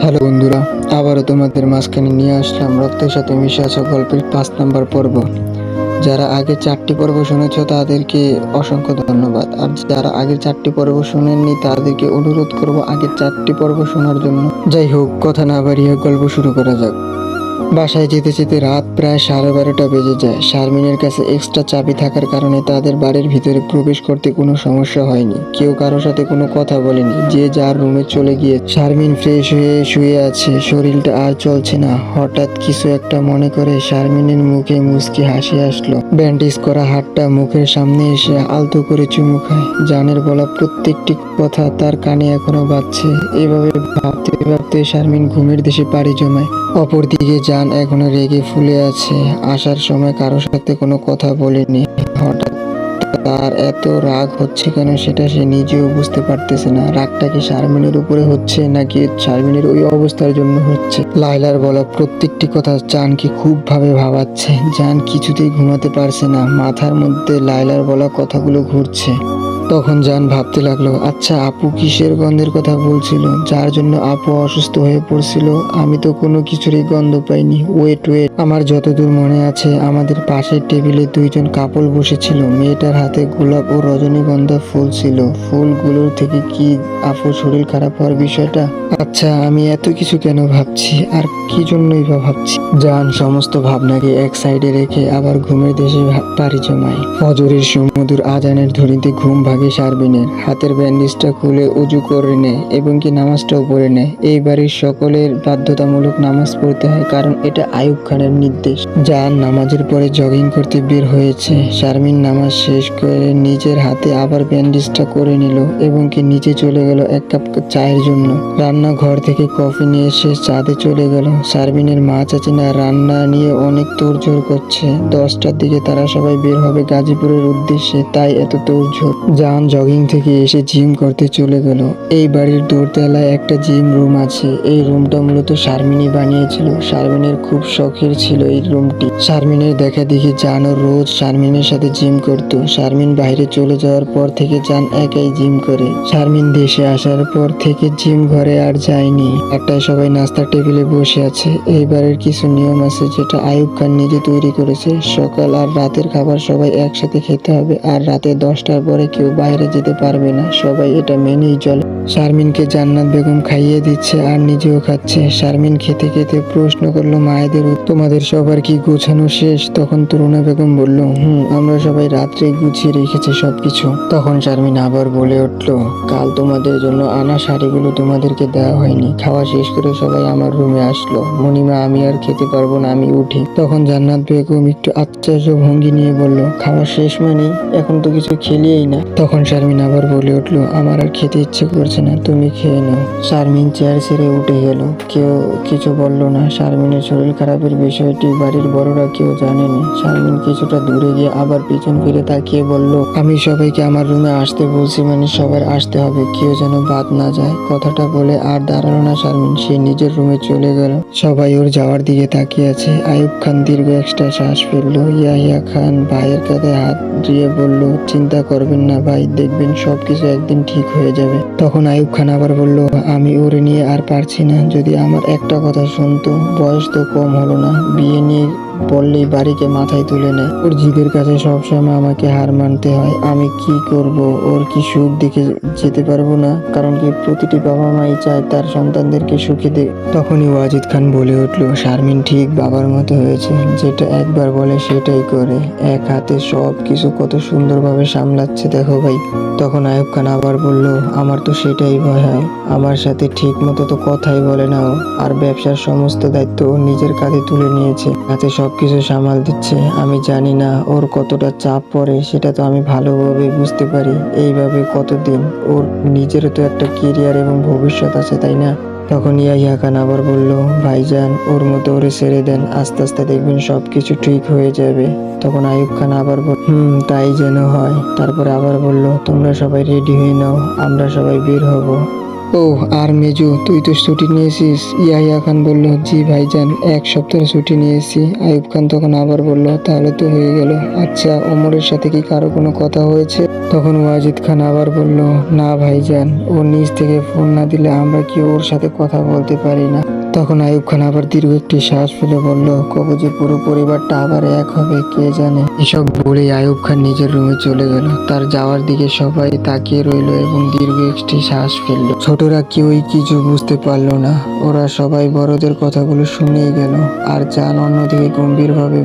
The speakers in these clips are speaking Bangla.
হ্যালো বন্ধুরা, আবারও তোমাদের মাঝখানে নিয়ে আসলাম রক্তের সাথে মিশে আসা গল্পের পাঁচ নাম্বার পর্ব। যারা আগে চারটি পর্ব শুনেছ, তাদেরকে অসংখ্য ধন্যবাদ। আর যারা আগের চারটি পর্ব শুনেননি, তাদেরকে অনুরোধ করব আগের চারটি পর্ব শোনার জন্য। যাই হোক, কথা না বাড়িয়ে গল্প শুরু করা যাক। বাসায় যেতে যেতে রাত প্রায় সাড়ে বারোটা বেজে যায়। শারমিনের কাছে এক্সট্রা চাবি থাকার কারণে তাদের বাড়ির ভিতরে প্রবেশ করতে কোনো সমস্যা হয়নি। কেউ কারোর সাথে কোনো কথা বলেনি। যে যার রুমে চলে গিয়ে শারমিন ফ্রেশ হয়ে শুয়ে আছে। শরীরটা আর চলছে না। হঠাৎ কিছু একটা মনে করে শারমিনের মুখে মুচকি হাসি আসলো। ব্যান্ডেজ করা হাতটা মুখের সামনে এসে আলতো করে চুমু খায়। জানের বলা প্রত্যেকটি কথা তার কানে এখনও বাজছে। এভাবে ভাবতে ভাবতে শারমিন ঘুমের দেশে পাড়ি জমায়। অপরদিকে জান এখনও রেগে ফুলে আছে। আসার সময় কারোর সাথে কোনো কথা বলেনি। হঠাৎ তার এত রাগ হচ্ছে কেন সেটা সে নিজেও বুঝতে পারতেছে না। রাগটা কি শারমিনের উপরে হচ্ছে নাকি শারমিনের ওই অবস্থার জন্য হচ্ছে? লাইলার বলা প্রত্যেকটি কথা জানকে খুব ভাবে ভাবাচ্ছে। জান কিছুতেই ঘুমাতে পারছে না। মাথার মধ্যে লাইলার বলা কথাগুলো ঘুরছে। তখন জান ভাবতে লাগল আচ্ছা আপু কিসের গন্ধের কথা বলছিল? যার জন্য আপু অসুস্থ হয়ে পড়ছিল? আমি তো কোনো কিছুরই গন্ধ পাইনি। Wait wait. আমার যতদূর মনে আছে, আমাদের পাশের টেবিলে দুইজন কাপল বসেছিল। মেয়েটার হাতে গোলাপ ও রজনীগন্ধা ফুল ছিল। ফুলগুলোর থেকে কি আপুর শরীর খারাপ হওয়ার বিষয়টা? আচ্ছা আমি এত কিছু কেন ভাবছি? আর কি জন্যই বা ভাবছি? জান সমস্ত ভাবনাকে এক সাইডে রেখে আবার ঘুমের দেশে পাড়ি জমায়। ফজরের সুমধুর আজানের ধরিতে ঘুম ভাগে সারবিনের হাতের ব্যান্ডেজটা খুলে উজু করে নেয় এবং কি নামাজটাও পড়ে নেয় এই বাড়ির সকলের বাধ্যতামূলক নামাজ পড়তে হয়, কারণ এটা আয়ুব খানের নির্দেশ। জান নামাজের পরে জগিং করতে বের হয়েছে, শারমিন নামাজ শেষ করে নিজের হাতে আবার ব্যান্ডেজটা করে নিল এবং কি নিচে চলে গেল এক কাপ চায়ের জন্য। রান্নাঘর থেকে কফি নিয়ে এসে চাঁদে চলে গেল। শারমিনের মা, চাচিনা রান্না নিয়ে অনেক তোড়জোড় করছে। দশটার দিকে তারা সবাই বের হবে গাজীপুরের উদ্দেশ্যে, তাই এত তোড়জোড়। জান জগিং থেকে এসে জিম করতে চলে গেল। এই বাড়ির দোরতলায় একটা জিম রুম আছে। এই রুমটা মূলত শারমিনী বানিয়েছিল। শারমিনের খুব শখের ছিল এই রুমটি। শারমিনের দেখা দেখি জানও রোজ শারমিনের সাথে জিম করত। শারমিন বাইরে চলে যাওয়ার পর থেকে জান একাই জিম করে। শারমিন দেশে আসার পর থেকে জিম ঘরে আর যায়নি। একটাই সবাই নাস্তার টেবিলে বসে আছে। এইবারের কিছু নিয়ম আছে যেটা আয়ুব খান নিজে তৈরি করেছে। সকাল আর রাতের খাবার সবাই একসাথে খেতে হবে। আর রাতে দশটার পরে কেউ বাইরে যেতে পারবে না। সবাই এটা মেনেই চলে। শারমিনকে জান্নাত বেগম খাইয়ে দিচ্ছে আর নিজেও খাচ্ছে। শারমিন খেতে খেতে প্রশ্ন করল, মায়েদের তোমাদের সবার কি গোছানো শেষ? তখন তরুণা বেগম বলল, হুম, আমরা সবাই রাত্রে গুছিয়ে রেখেছি সবকিছু। তখন শারমিন আবার বলে উঠল, কাল তোমাদের জন্য আনা শাড়িগুলো তোমাদেরকে দেওয়া হয়নি। খাওয়া শেষ করে সবাই আমার রুমে আসলো। মনিমা আমি আর খেতে পারব না, আমি উঠি। তখন জান্নাত বেগম একটু আশ্চর্য ভঙ্গি নিয়ে বলল, খাওয়া শেষ মানে? এখন তো কিছু খেলিয়েই না। তখন শারমিন আবার বলে উঠল, আমার আর খেতে ইচ্ছে করছে না, তুমি খেয়ে নাও। শারমিন চেয়ার ছেড়ে উঠে গেল। কেউ কিছু বলল না। শারমিনের শরীর খারাপের বিষয়টি বাড়ির বড়রা কেউ জানেনি। শারমিন কিছুটা দূরে গিয়ে আবার পিছন ফিরে তাকিয়ে বলল, আমি সবাইকে আমার রুমে আসতে বলছি মানে সবার আসতে হবে। কেউ যেন বাদ না যায়। কথাটা বলে আর দাঁড়াল না শারমিন। সে নিজের রুমে চলে গেল। সবাই ওর যাওয়ার দিকে তাকিয়ে আছে। আয়ুব খান দীর্ঘ একটা শ্বাস ফেলল। ইয়াহিয়া খান ভাইয়ের কাঁধে হাত দিয়ে বলল, চিন্তা করবেন না ভাই, দেখবেন সবকিছু একদিন ঠিক হয়ে যাবে। তখন আয়ুব খান আবার বলল, আমি ওরে নিয়ে আর পারছি না। যদি আমার একটা কথা শুনতো, বয়স তো কম হলো না। বিয়ে নিয়ে বললেই বাড়িকে মাথায় তুলে নেয়। ওর জিদের কাছে সবসময় আমাকে হার মানতে হয়। আমি কি করব? ওর কি সুখ দেখে যেতে পারব না? কারণ কি প্রতিটি বাবা মাই চায় তার সন্তানদেরকে সুখে দে তখনই ওয়াজিদ খান বলে উঠল, শারমিন ঠিক বাবার মতো হয়েছে। যেটা একবার বলে সেটাই করে। এক হাতে সব কিছু কত সুন্দরভাবে সামলাচ্ছে, দেখো ভাই। তখন আয়ুব খান আবার বলল, আমার তো সেটাই ভয় হয়। আমার সাথে ঠিক মতো তো কথাই বলে না আর ব্যবসার সমস্ত দায়িত্ব নিজের কাঁধে তুলে নিয়েছে। হাতে সবকিছু সামাল দিচ্ছে। আমি জানি না ওর কতটা চাপ পড়ে, সেটা তো আমি ভালোভাবে বুঝতে পারি। এইভাবে কতদিন? ওর নিজেরও তো একটা কেরিয়ার এবং ভবিষ্যৎ আছে, তাই না? তখন ইয়াহিয়া খান আবার বলল, ভাইজান, ওর মতো ওরে ছেড়ে দেন। আস্তে আস্তে দেখবেন সব কিছু ঠিক হয়ে যাবে। তখন আয়ুব খান আবার বল, হুম, তাই যেন হয়। তারপরে আবার বলল, তোমরা সবাই রেডি হয়ে নাও, আমরা সবাই বের হব। ও আর মেজু, তুই তো ছুটি নিয়েছিস। ইয়াহিয়া খান বলল, জি ভাইজান, এক সপ্তাহের ছুটি নিয়েছি। আয়ুব খান তখন আবার বলল, তাহলে তো হয়ে গেল। আচ্ছা ওমরের সাথে কি কারও কোনো কথা হয়েছে? তখন ওয়াজিদ খান আবার বলল, না ভাইজান, ও নিজ থেকে ফোন না দিলে আমরা কি ওর সাথে কথা বলতে পারি না? তখন আয়ুব খান আবার দীর্ঘ একটি শ্বাস ফেলে বলল, কবে যে পুরো পরিবারটা আবার এক হবে, কে জানে? এসব বলে আয়ুব খান নিজের রুমে চলে গেল। তার যাওয়ার দিকে সবাই তাকিয়ে রইল এবং দীর্ঘ একটি শ্বাস ফেলল। ছোটরা কেউই কিছু বুঝতে পারল না। ওরা সবাই বড়দের কথাগুলো শুনেই গেল। আর জান অন্যদিকে গম্ভীরভাবে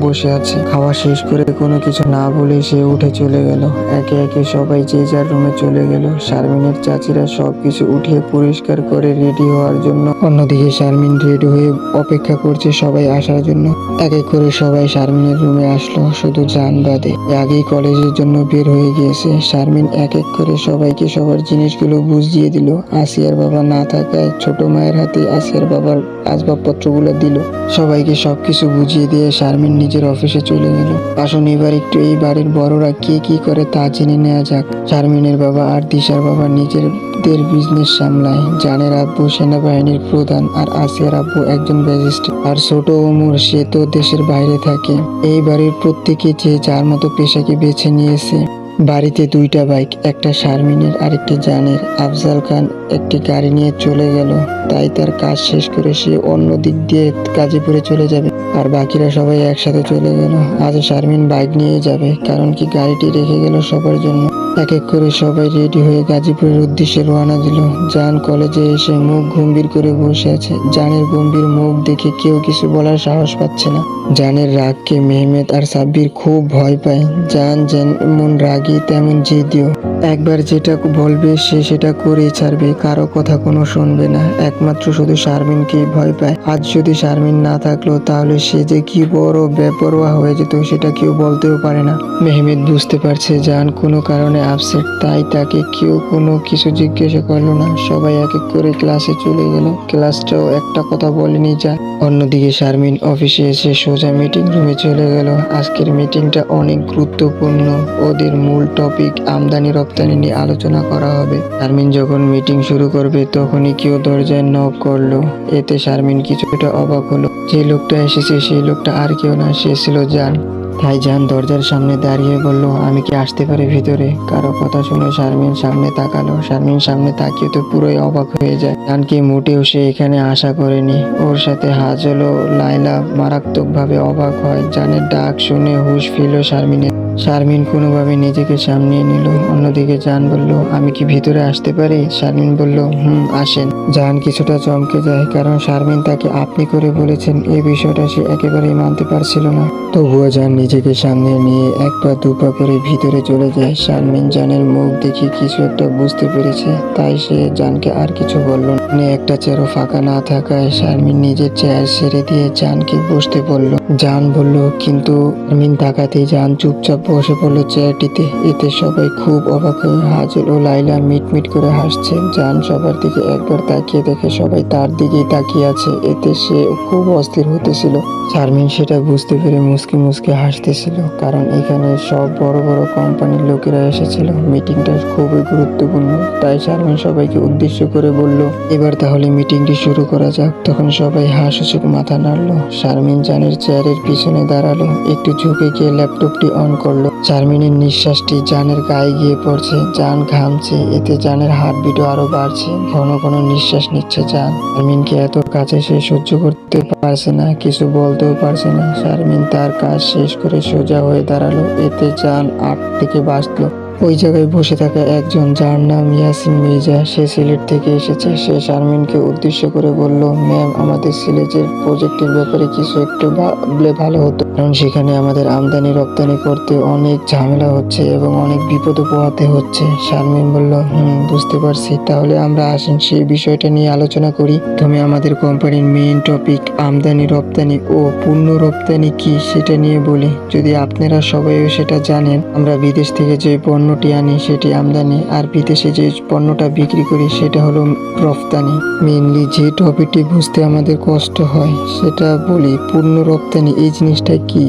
বসে আছে। খাওয়া শেষ করে কোনো কিছু না বলে সে উঠে চলে গেল। একে একে সবাই যে যার রুমে চলে গেল। শারমিনের চাচিরা সবকিছু উঠিয়ে পরিষ্কার করে রেডি হওয়ার জন্য অন্যদিকে শারমিন রেডি হয়ে অপেক্ষা করছে সবাই আসার জন্য। এক এক করে সবাই শারমিনের রুমে আসলো, শুধু জান বাদে। আগেই কলেজের জন্য বের হয়ে গিয়েছে। শারমিন এক এক করে সবাইকে সবার জিনিসগুলো বুঝিয়ে দিল। আসিয়ার বাবা না থাকায় ছোট মায়ের হাতে আসিয়ার বাবার আসবাবপত্রগুলো দিল। সবাইকে সবকিছু বুঝিয়ে দিয়ে শারমিন নিজের অফিসে চলে গেল। আসুন এবার একটু এই বাড়ির বড়রা কে কি করে তা জেনে নেওয়া যাক। শারমিনের বাবা আর দিশার বাবা নিজের দের বিজনেস সামলায়। জানের আব্বু সেনাবাহিনীর প্রধান আর আসিয়ার আব্বু একজন ম্যাজিস্ট্রেট আর ছোট ওমর সে তো দেশের বাইরে থাকে। এই বাড়ির প্রত্যেকে যে যার মতো পেশাকে বেছে নিয়েছে। বাড়িতে দুইটা বাইক, একটা শারমিনের আর একটি জানের। আফজাল খান একটি গাড়ি নিয়ে চলে গেল। তাই তার কাজ শেষ করে সে অন্য দিক দিয়ে গাজীপুরে চলে যাবে। আর বাকিরা সবাই একসাথে চলে গেল। আজ শারমিন বাইক নিয়ে যাবে, কারণ কি গাড়িটি রেখে গেল সবার জন্য। এক এক করে সবাই রেডি হয়ে গাজীপুরের উদ্দেশ্যে রওনা দিল। জান কলেজে এসে মুখ গম্ভীর করে বসে আছে। জানের গম্ভীর মুখ দেখে কেউ কিছু বলার সাহস পাচ্ছে না। জানের রাগকে মেহমেদ আর সাব্বির খুব ভয় পায়। জান যেমন রাগী, তেমন জেদিও একবার যেটা বলবে, সে সেটা করেই ছাড়বে। কারও কথা কোনো শুনবে না। একমাত্র শুধু শারমিনকেই ভয় পায়। আজ যদি শারমিন না থাকল, তাহলে সে যে কি বড় বেপরোয়া হয়ে যেত, সেটা কেউ বলতেও পারে না। মেহমেদ বুঝতে পারছে জান কোনো কারণে আপসেট তাই তাকে কেউ কোনো কিছু জিজ্ঞাসা করল না। সবাই এক এক করে ক্লাসে চলে গেল। ক্লাসটাও একটা কথা বলেনি যা অন্যদিকে শারমিন অফিসে এসে সোজা মিটিং রুমে চলে গেল। আজকের মিটিংটা অনেক গুরুত্বপূর্ণ। ওদের মূল টপিক আমদানি রপ্তানি নিয়ে আলোচনা করা হবে। শারমিন যখন মিটিং শুরু করবে, তখনই কেউ দরজায় নক করল। এতে শারমিন কিছুটা অবাক হলো। যে লোকটা এসেছে, সেই লোকটা আর কেউ না, সে ছিল জান। তাই জান দরজার সামনে দাঁড়িয়ে বলল, আমি কি আসতে পারি ভিতরে? কারও কথা শুনে শারমিন সামনে তাকালো। শারমিন সামনে তাকিয়ে তো পুরোই অবাক হয়ে যায়। জানকে মোটেও সে এখানে আশা করেনি। ওর সাথে হাজলো লাইলা মারাত্মকভাবে অবাক হয়। জানের ডাক শুনে হুশ ফিরল শারমিনের। শারমিন কোনোভাবে নিজেকে সামনে নিল, অন্যদিকে জান বলল, আমি কি ভিতরে আসতে পারি? শারমিন বলল, হুম, আসেন। জান কিছুটা চমকে যায়, কারণ শারমিন তাকে আপনি করে বলেছেন, এই বিষয়টা সে একেবারেই মানতে পারছিল না। তবুও জান নিজেকে সামনে নিয়ে এক পা দু পা করে ভিতরে চলে যায়। শারমিন জানের মুখ দেখে কিছু একটা বুঝতে পেরেছে, তাই সে জানকে আর কিছু বলল না। একটা চেয়ারও ফাঁকা না থাকায় শারমিন নিজের চেয়ার ছেড়ে দিয়ে জানকে বসতে বলল। জান বলল, কিন্তু শারমিন তাকাতেই জান চুপচাপ বসে পড়ল চেয়ারটিতে। এতে সবাই খুব অবাক হয়ে হাজল ও লাইলা মিটমিট করে হাসছে জান সবার দিকে একবার তাকিয়ে দেখে সবাই তার দিকেই তাকিয়ে আছে। এতে সে খুব অস্থির হতেছিল শারমিন সেটা বুঝতে পেরে মুসকি মুসকি হাসতেছিল, কারণ এখানে সব বড় বড় কোম্পানির লোকেরা এসেছিল। মিটিংটা খুবই গুরুত্বপূর্ণ, তাই শারমিন সবাইকে উদ্দেশ্য করে বলল, এবার তাহলে মিটিংটি শুরু করা যাক। তখন সবাই হাসুচুক মাথা নাড়লো। শারমিন জানের চেয়ারের পিছনে দাঁড়াল। একটু ঝুঁকে গিয়ে ল্যাপটপটি অন করল। শারমিনের নিঃশ্বাসটি জানের গায়ে গিয়ে পড়ছে, জান ঘামছে, এতে জানের হার্টবিটও আরও বাড়ছে, ঘন ঘন নিঃশ্বাস নিচ্ছে জান। চারমিনকে এত কাছে সে সহ্য করতে পারছে না, কিছু বলতেও পারছে না। চারমিন তার কাজ শেষ করে সোজা হয়ে দাঁড়াল, এতে জান আট থেকে বাঁচলো। ওই জায়গায় বসে থাকা একজন যার নাম ইয়াসিন মির্জা, সে সিলেট থেকে এসেছে। সে শারমিনকে উদ্দেশ্য করে বলল, ম্যাম, আমাদের সিলেটের প্রজেক্টের ব্যাপারে কিছু একটু ভাবলে ভালো হতো। কারণ সেখানে আমাদের আমদানি, রপ্তানি করতে অনেক ঝামেলা হচ্ছে এবং অনেক বিপদ পোহাতে হচ্ছে। শারমিন বলল, হুম, বুঝতে পারছি। তাহলে আমরা আসেন সেই বিষয়টা নিয়ে আলোচনা করি। তুমি আমাদের কোম্পানির মেইন টপিক আমদানি, রপ্তানি ও পূর্ণ রপ্তানি কি সেটা নিয়ে বলি। যদি আপনারা সবাইও সেটা জানেন, আমরা বিদেশ থেকে যে পণ্যটি আনি, সেটি আমদানি। আর বিদেশে যে পণ্যটা বিক্রি করি, সেটা হলো রপ্তানি। মেনলি যে টপিকটি বুঝতে আমাদের কষ্ট হয়, সেটা বলি পূর্ণ রপ্তানি এই জিনিসটা কি?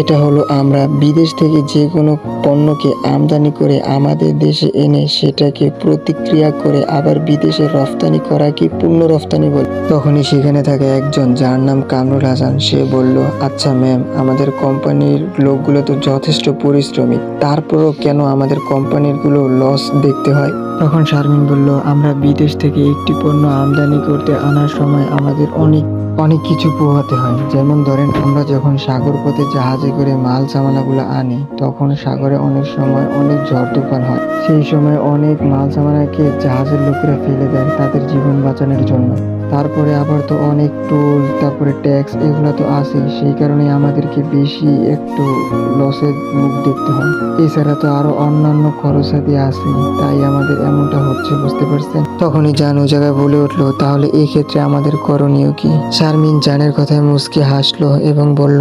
এটা হলো আমরা বিদেশ থেকে যে কোনো পণ্যকে আমদানি করে আমাদের দেশে এনে সেটাকে প্রতিক্রিয়া করে আবার বিদেশে রফতানি করাকে পূর্ণ রফতানি বলে? তখনই সেখানে থাকে একজন, যার নাম কামরুল হাসান, সে বলল আচ্ছা ম্যাম আমাদের কোম্পানির লোকগুলো তো যথেষ্ট পরিশ্রমিক তারপরও কেন আমাদের কোম্পানিরগুলো লস দেখতে হয়? তখন শারমিন বলল, আমরা বিদেশ থেকে একটি পণ্য আমদানি করতে আনার সময় আমাদের অনেক অনেক কিছু পোহাতে হয়। যেমন ধরেন, আমরা যখন সাগর পথে জাহাজে করে মাল সামানাগুলো আনি, তখন সাগরে অনেক সময় অনেক ঝড় তুফান হয়। সেই সময় অনেক মাল সামানাকে জাহাজের লোকেরা ফেলে দেয় তাদের জীবন বাঁচানোর জন্য। তারপরে আবার তো অনেক টোল তারপরে ট্যাক্স এগুলো তো আছে, সেই কারণে আমাদেরকে বেশি একটু লসের মুখ দেখতে হয়। এছাড়া তো আরও অন্যান্য খরচাদি আছে, তাই আমাদের এমনটা হচ্ছে, বুঝতে পারছেন? তখনই জান জায়গায় বলে উঠল, তাহলে ক্ষেত্রে আমাদের করণীয় কি? শারমিন জানের কথায় মুসকে হাসলো এবং বলল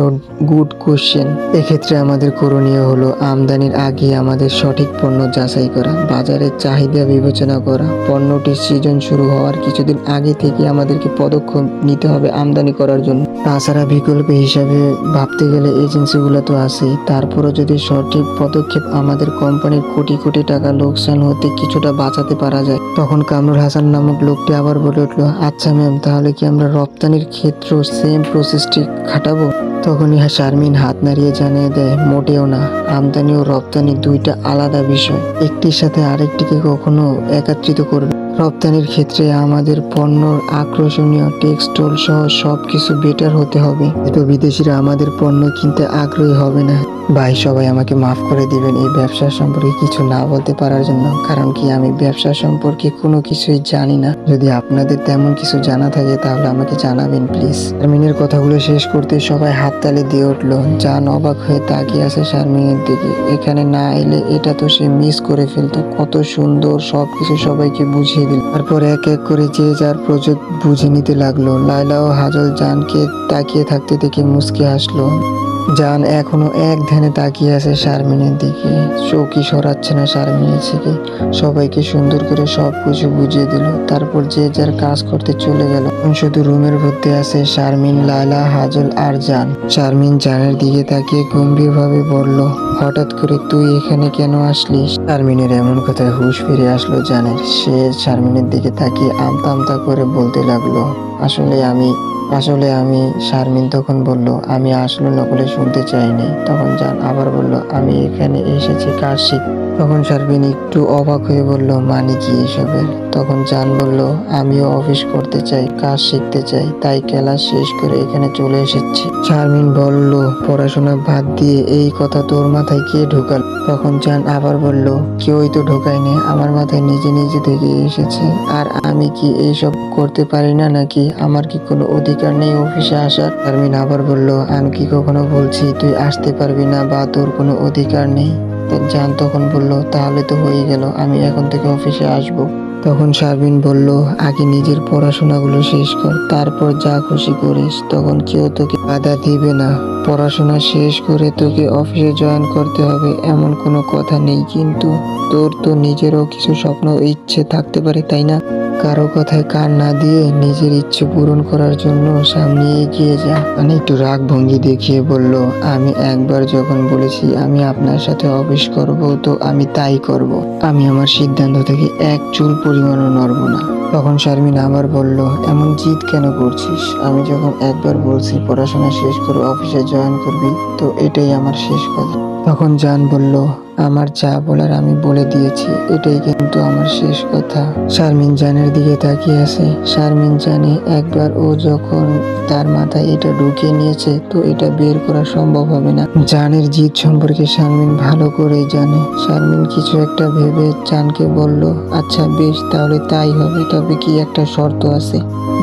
গুড কোশ্চেন এক্ষেত্রে আমাদের করণীয় হলো আমদানির আগে আমাদের সঠিক পণ্য যাচাই করা, বাজারের চাহিদা বিবেচনা করা। পণ্যটির সিজন শুরু হওয়ার কিছুদিন আগে থেকে আমাদেরকে পদক্ষেপ নিতে হবে আমদানি করার জন্য। তাছাড়া বিকল্প হিসাবে ভাবতে গেলে এজেন্সিগুলো তো আছেই। তারপরও যদি সঠিক পদক্ষেপ আমাদের কোম্পানির কোটি কোটি টাকা লোকসান হতে কিছুটা বাঁচাতে পারা যায়, তখন কামরুল হাসান নামক লোকটি আবার বলে উঠল আচ্ছা ম্যাম, তাহলে কি আমরা রপ্তানির ক্ষেত্র সেম প্রসেসটি খাটাবো? তখনই শারমিন হাত নাড়িয়ে জানিয়ে দেয়, মোটেও না। আমদানি ও রপ্তানি দুইটা আলাদা বিষয়। একটির সাথে আরেকটিকে কখনো একত্রিত করবে রপ্তানির ক্ষেত্রে আমাদের পণ্যর আকর্ষণীয় টেক্সটল সহ সব কিছু বেটার হতে হবে। এতে বিদেশিরা আমাদের পণ্য কিনতে আগ্রহী হবে না। ভাই, সবাই আমাকে মাফ করে দিবেন এই ব্যবসা সম্পর্কে কিছু না বলতে পারার জন্য, কারণ কি আমি ব্যবসা সম্পর্কে কোনো কিছুই জানি না। যদি আপনাদের তেমন কিছু জানা থাকে, তাহলে আমাকে জানাবেন, প্লিজ। শারমিনের কথাগুলো শেষ করতে সবাই হাততালি দিয়ে উঠল। জান অবাক হয়ে তাকিয়ে আছে শারমিনের দিকে। এখানে না এলে এটা তো সে মিস করে ফেলতো। কত সুন্দর সবকিছু সবাইকে বুঝিয়ে দিল। তারপর এক এক করে যে যার প্রজেক্ট বুঝে নিতে লাগল। লাইলা ও হাজল জানকে তাকিয়ে থাকতে দেখে মুচকি হাসলো। জান এখনও এক ধ্যানে তাকিয়ে আছে শারমিনের দিকে। চৌকি সরাচ্ছে না শারমিনের থেকে সবাইকে সুন্দর করে সব কিছু বুঝিয়ে দিল। তারপর যে যার কাজ করতে চলে গেল। শুধু রুমের মধ্যে আছে শারমিন, লালা, হাজল আর জান। শারমিন জানের দিকে তাকিয়ে গম্ভীরভাবে বলল, হঠাৎ করে তুই এখানে কেন আসলি? শারমিনের এমন কথায় হুশ ফিরে আসলো জানের। সে শারমিনের দিকে তাকিয়ে আমতা আমতা করে বলতে লাগল, আসলে আমি আসলে আমি শারমিন তখন বলল, আমি আসলে নকলে শুনতে চাইনি। তখন জান আবার বলল, আমি এখানে এসেছি কাজ শিখ তখন শারমিন একটু অবাক হয়ে বলল মানে কি এসবের তখন জান বলল, আমিও অফিস করতে চাই, কাজ শিখতে চাই, তাই ক্লাস শেষ করে এখানে চলে এসেছি। শারমিন বলল, পড়াশোনা বাদ দিয়ে এই কথা তোর মাথায় কে ঢোকাল? তখন জান আবার বলল, কেউই তো ঢোকায়নি, আমার মাথায় নিজে নিজে থেকে এসেছে, আর আমি কি এইসব করতে পারি না নাকি? আমার কি কোনো অধিকার নেই অফিসে আসার? শারমিন আবার বলল, আমি কি কখনো বলছি, তুই আসতে পারবি না বা তোর কোনো অধিকার নেই? জান তখন বলল, তাহলে তো হয়ে গেল, আমি এখন থেকে অফিসে আসব। তখন শারমিন বলল, আগে নিজের পড়াশোনাগুলো শেষ কর, তারপর যা খুশি করিস, তখন কেউ তোকে বাধা দিবে না। পড়াশোনা শেষ করে তোকে অফিসে জয়েন করতে হবে, এমন কোনো কথা নেই, কিন্তু তোর তো নিজেরও কিছু স্বপ্ন ইচ্ছে থাকতে পারে, তাই না? কারও কথায় কান না দিয়ে নিজের ইচ্ছে পূরণ করার জন্য সামনে এগিয়ে যা। মানে একটু রাগ ভঙ্গি দেখিয়ে বলল, আমি একবার যখন বলেছি আমি আপনার সাথে অফিস করব, তো আমি তাই করব। আমি আমার সিদ্ধান্ত থেকে এক চুল পরিমাণও নড়ব না। তখন শারমিন আবার বলল, এমন জিদ কেন করছিস? আমি যখন একবার বলছি পড়াশোনা শেষ করে অফিসে জয়েন করবি, তো এটাই আমার শেষ কথা। তখন জান বলল আমার যা বলার আমি বলে দিয়েছি, এটাই কিন্তু আমার শেষ কথা। শারমিন জানের দিকে তাকিয়ে আছে। শারমিন জানে একবার ও যখন তার মাথায় এটা ঢুকিয়ে নিয়েছে, তো এটা বের করা সম্ভব হবে না। জানের জিদ সম্পর্কে শারমিন ভালো করেই জানে। শারমিন কিছু একটা ভেবে জানকে বলল আচ্ছা বেশ, তাহলে তাই হবে, তবে কি একটা শর্ত আছে?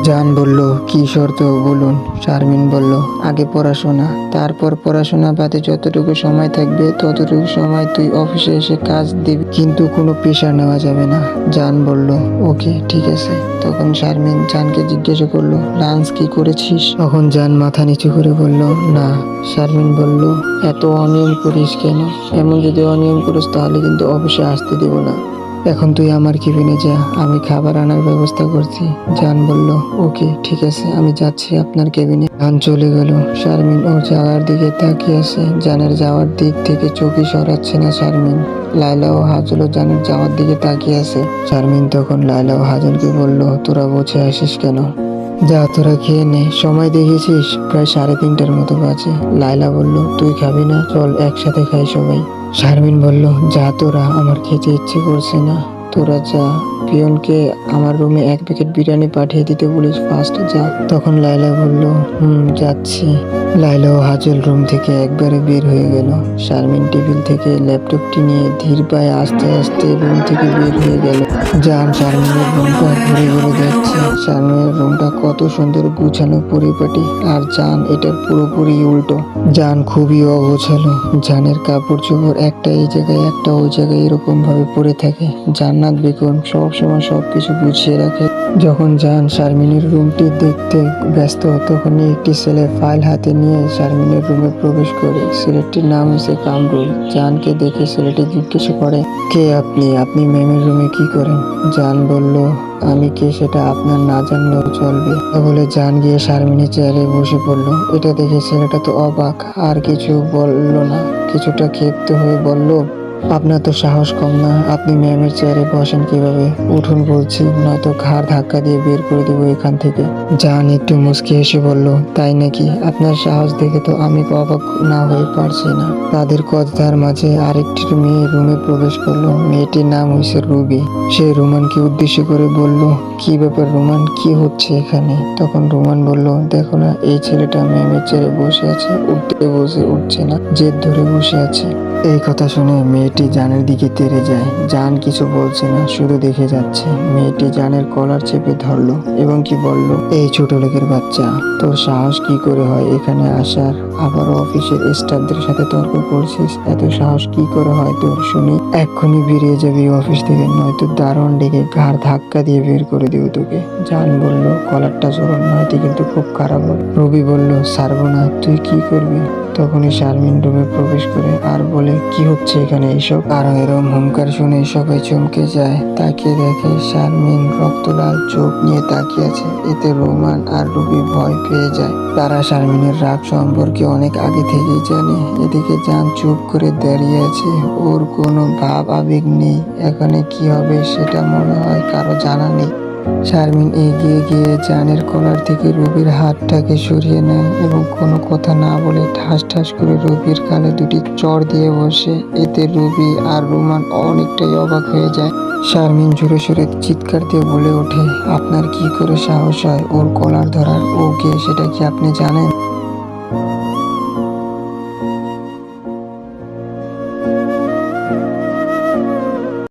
জান বলল, কি শর্ত বলুন? শারমিন বলল, আগে পড়াশোনা। তারপর পড়াশোনা বাদে যতটুকু সময় থাকবে, ততটুকু সময় তুই অফিসে এসে কাজ দিবি, কিন্তু কোনো প্রেশার নেওয়া যাবে না। জান বলল, ওকে, ঠিক আছে। তখন শারমিন জানকে জিজ্ঞাসা করল লাঞ্চ কি করেছিস? তখন জান মাথা নিচু করে বলল, না। শারমিন বলল, এত অনিয়ম করিস কেন? এমন যদি অনিয়ম করিস, তাহলে কিন্তু অফিসে আসতে দেবো না। এখন তুই আমার কেবিনে যা, আমি খাবার আনার ব্যবস্থা করছি। জান বলল, ওকে, ঠিক আছে, আমি যাচ্ছি আপনার কেবিনে। জান চলে গেল। শারমিন ও যাওয়ার দিকে তাকিয়ে আছে। জানের যাওয়ার দিক থেকে চোখই সরাচ্ছে না শারমিন। লাইলা ও হাজলও জানের যাওয়ার দিকে তাকিয়ে আছে। শারমিন তখন লাইলা ও হাজলকে বলল, তোরা বসে আসিস কেন? যা, তোরা খেয়ে নে, সময় দেখেছিস? প্রায় সাড়ে তিনটার মতো বাজে। লাইলা বলল, তুই খাবি না? চল, একসাথে খাই সবাই। শারমিন বলল যা তোরা আমার খেতে ইচ্ছে করছে না। তোরা যা। পিয়নকে আমার রুমে এক প্যাকেট বিরিয়ানি পাঠিয়ে দিতে বলিস ফার্স্ট যা। তখন লাইলা বলল, হুম, যাচ্ছি। লাইলা হাজল রুম থেকে একবারে বের হয়ে গেল। শারমিন টেবিল থেকে ল্যাপটপটি নিয়ে ধীর পায়ে আস্তে আস্তে রুম থেকে বের হয়ে গেল। যান শারমিনের রুমটা ঘুরে ঘুরে দেখছে। শারমিনের রুমটা কত সুন্দর গুছানো পরিপাটি। আর জান এটার পুরোপুরি উল্টো। জান খুবই অগোছালো। জানের কাপড় চোপড় একটা এই জায়গায়, একটা ওই জায়গায় এরকম ভাবে পড়ে থাকে। জান্নাত বেগম সবসময় সবকিছু গুছিয়ে রাখে। যখন জান শারমিনের রুমটি দেখতে ব্যস্ত, তখনই একটি ছেলে ফাইল হাতে নিয়ে শারমিনের রুমে প্রবেশ করে। ছেলেটির নাম হচ্ছে কামরুল। জানকে দেখে ছেলেটি জিজ্ঞেস করে, কে আপনি? আপনি ম্যামের রুমে কি করেন? জান বলল, আমি কে সেটা আপনার না জানলেও চলবে। বলে জান গিয়ে শারমিনের চেয়ারে বসে পড়ল। এটা দেখে ছেলেটা তো অবাক, আর কিছু বলল না। কিছুটা ক্ষিপ্ত হয়ে বলল আপনার তো সাহস কম না। আপনি ম্যামের চেয়ারে বসেন কীভাবে? উঠুন বলছি, নয়তো ঘাড় ধাক্কা দিয়ে বের করে দেবো এখান থেকে। জান একটু মুচকি হেসে বলল, তাই নাকি? আপনার সাহস দেখে তো আমি অবাক না হয়ে পারছি না। তাদের কথার মাঝে আরেকটি মেয়ে রুমে প্রবেশ করল। মেয়েটির নাম হয়েছে রুবি। সে রোমানকে উদ্দেশ্য করে বলল, কি ব্যাপার রোমান? কি হচ্ছে এখানে? তখন রোমান বলল, দেখো না, এই ছেলেটা ম্যামের চেয়ারে বসে আছে, উঠতে বসে, উঠছে না, জেদ ধরে বসে আছে। এই কথা শুনে মেয়েটি জানের দিকে তেড়ে যায়। জান কিছু বলছে না, শুধু দেখে যাচ্ছে। মেয়েটি জানের কলার চেপে ধরলো এবং কি বলল, এই ছোট লোকের বাচ্চা, তোর সাহস কি করে হয় এখানে আসার? আবারও অফিসের স্টাফদের সাথে তর্ক করছিস? এত সাহস কি করে হয় তোর? শুনি, এক্ষুনি বেরিয়ে যাবি অফিস থেকে, নয়তো দারুণ ডেকে ঘাড় ধাক্কা দিয়ে বের করে দিও তোকে। জান বলল, কলারটা জোরন নয়তো কিন্তু খুব খারাপ রবি বলল সারবো না, তুই কি করবি? তখনই শারমিন রুমে প্রবেশ করে আর বলে, কি হচ্ছে এখানে? এইসব আর এরম হুঙ্কার শুনে সবাই চমকে যায়। তাকিয়ে দেখে শারমিন রক্তলাল চোখ নিয়ে তাকিয়ে আছে। এতে রোমান আর রুবি ভয় পেয়ে যায়। তারা শারমিনের রাগ সম্পর্কে অনেক আগে থেকেই জানে। এদিকে যান চুপ করে দাঁড়িয়ে আছে। ওর কোনো ভাব আবেগ নেই। এখানে কি হবে সেটা মনে হয় কারও জানা নেই। শারমিন এগিয়ে গিয়ে জানের কলার থেকে রবির হাতটাকে সরিয়ে নেয় এবং কোনো কথা না বলে ঠাস ঠাস করে রবির কালে দুটি চড় দিয়ে বসে। এতে রবি আর রোমান অনেকটাই অবাক হয়ে যায়। শারমিন জোরে সোরে চিৎকার দিয়ে বলে ওঠে, আপনার কি করে সাহস হয়? ওর কলার ধরার ও কে সেটা কি আপনি জানেন?